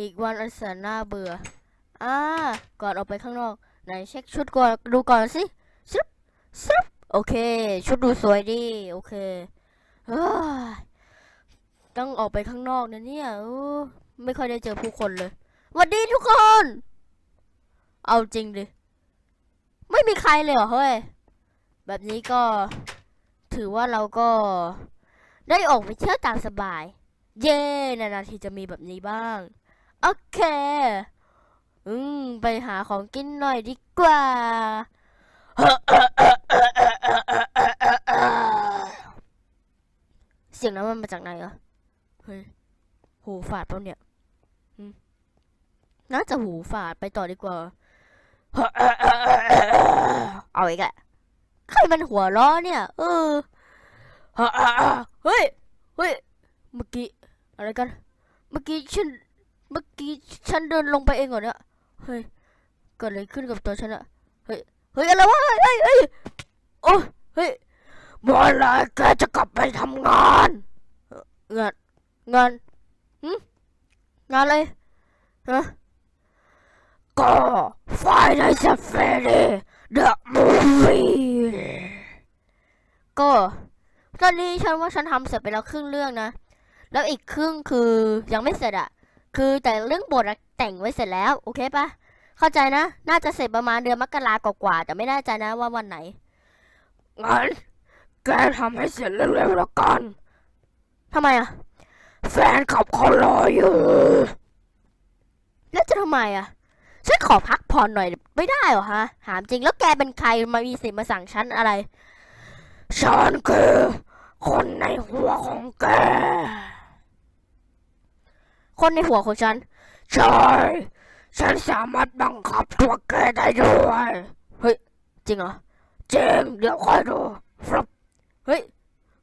อีกวันอันแสนน่าเบื่อ อ่า ก่อนออกไปข้างนอกไหนเช็คชุดก่อนดูก่อนสิซึบซึบโอเค ชุดดูสวยดี โอเคเฮ้ยต้องออกไปข้างนอกนะเนี่ยอไม่ค่อยได้เจอผู้คนเลยหวัสดีทุกคน เอาจริงดิ ไม่มีใครเลยเหรอเฮ้ย แบบนี้ก็ ถือว่าเราก็ได้ออกไปเที่ยวตามสบาย เย่นานๆทีจะมีแบบนี้บ้าง โอเค อืม ไปหาของกินหน่อยดีกว่า เสียงนั้นมันมาจากไหนอะเฮ้ย หูฝาดเปล่าเนี่ย น่าจะหูฝาดไปต่อดีกว่า เอาอีกแหละใครมันหัวล้อเนี่ย เออ เฮ้ย เฮ้ย เมื่อกี้ อะไรกัน เมื่อกี้ฉัน เมื่อกี้ฉันเดินลงไปเองเหรอเนี่ย เฮ้ย เกิดอะไรขึ้นกับตัวฉันอะเฮ้ย เฮ้ยอะไรวะ เฮ้ยเฮ้ยเฮ้ยโอ้เฮ้ยเมื่อไหรแกจะกลับไปทำงานเงาน งานหืมงานอะไรฮะก็ Friday the Freddy the movie ก็ตอนนี้ฉันว่าฉันทำเสร็จไปแล้วครึ่งเรื่องนะ แล้วอีกครึ่งคือยังไม่เสร็จอะ คือแต่เรื่องบทแต่งไว้เสร็จแล้ว โอเคปะเข้าใจนะ น่าจะเสร็จประมาณเดือนมกรากว่าแต่ไม่แน่ใจนะว่าวันไหนงั้นแกทำให้เสร็จเร็วๆแล้วกันทำไมอะแฟนขับเขารออยู่ แล้วจะทำไมอะฉันขอพักผ่อนหน่อยไม่ได้เหรอฮะ ถามจริงแล้วแกเป็นใครมามีสิทธิ์มาสั่งฉันอะไร ฉันคือคนในหัวของแก คนในหัวของฉัน ใช่ ฉันสามารถบังคับตัวแกได้ด้วย เฮ้ย จริงเหรอ จริง เดี๋ยวคอยดูฟลุปเฮ้ย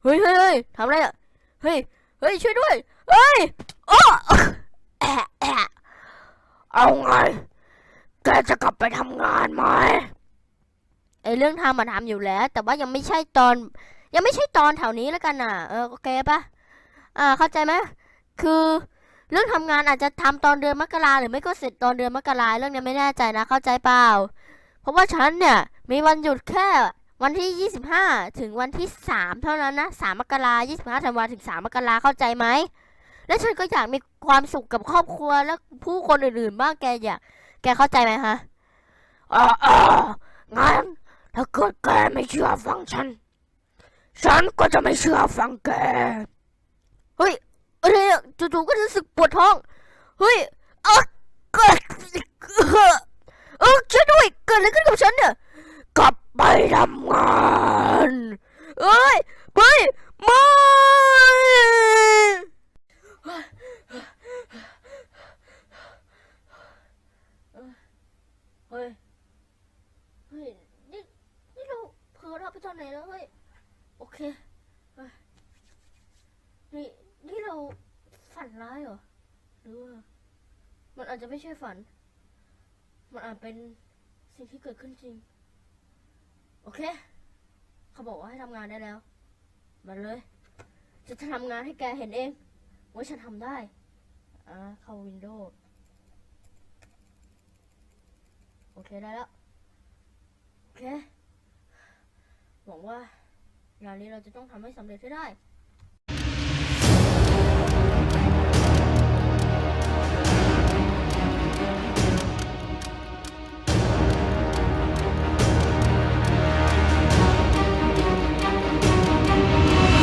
เฮ้ยเฮ้ยทำอะไรอะ เฮ้ย เฮ้ย ช่วยด้วย เฮ้ยโอ้แอะแอะเอาไง แกจะกลับไปทำงานไหมไอเรื่องทำมาทำอยู่แล้ว แต่ว่ายังไม่ใช่ตอน ยังไม่ใช่ตอนแถวนี้แล้วกันน่ะ เออโอเคปะอ่าเข้าใจไหมคือ เรื่องทำงานอาจจะทำตอนเดือนมกราหรือไม่ก็เสร็จตอนเดือนมกราเรื่องนี้ไม่แน่ใจนะเข้าใจเปล่า เพราะว่าฉันเนี่ยมีวันหยุดแค่วันที่ 25 ถึงวันที่ 3 เท่านั้นนะ3มกรา25ธันวาถึง 3 มกราเข้าใจไหม และฉันก็อยากมีความสุขกับครอบครัวและผู้คนอื่นๆ บ้างแกอยากแกเข้าใจไหมฮะอ่าอ่างั้นถ้าเกิดแกไม่เชื่อฟังฉัน ฉันก็จะไม่เชื่อฟังแก เฮ้ย อะไรเนี่ยจู่ๆก็รู้สึกปวดท้อง เฮ้ยเออเกิดเออช่วยด้วยเกิดอะไรขึ้นกับฉันเนี่ย กลับไปทำงานเอ้ยเฮ้ยไม่เฮ้ย เฮ้ย นี่ นี่เราเผลอเราไปตอนไหนแล้วเฮ้ย โอเคเฮ้ยนี่ นี่เราฝัน ร้ายเหรอ หรือว่า มันอาจจะไม่ใช่ฝัน มันอาจเป็นสิ่งที่เกิดขึ้นจริง โอเค เขาบอกว่าให้ทำงานได้แล้ว มาเลย จะทำงานให้แกเห็นเอง ว่าฉันทำได้ อ่า เข้าวินโดว์ โอเคได้แล้ว โอเค หวังว่างานนี้เราจะต้องทำให้สำเร็จให้ได้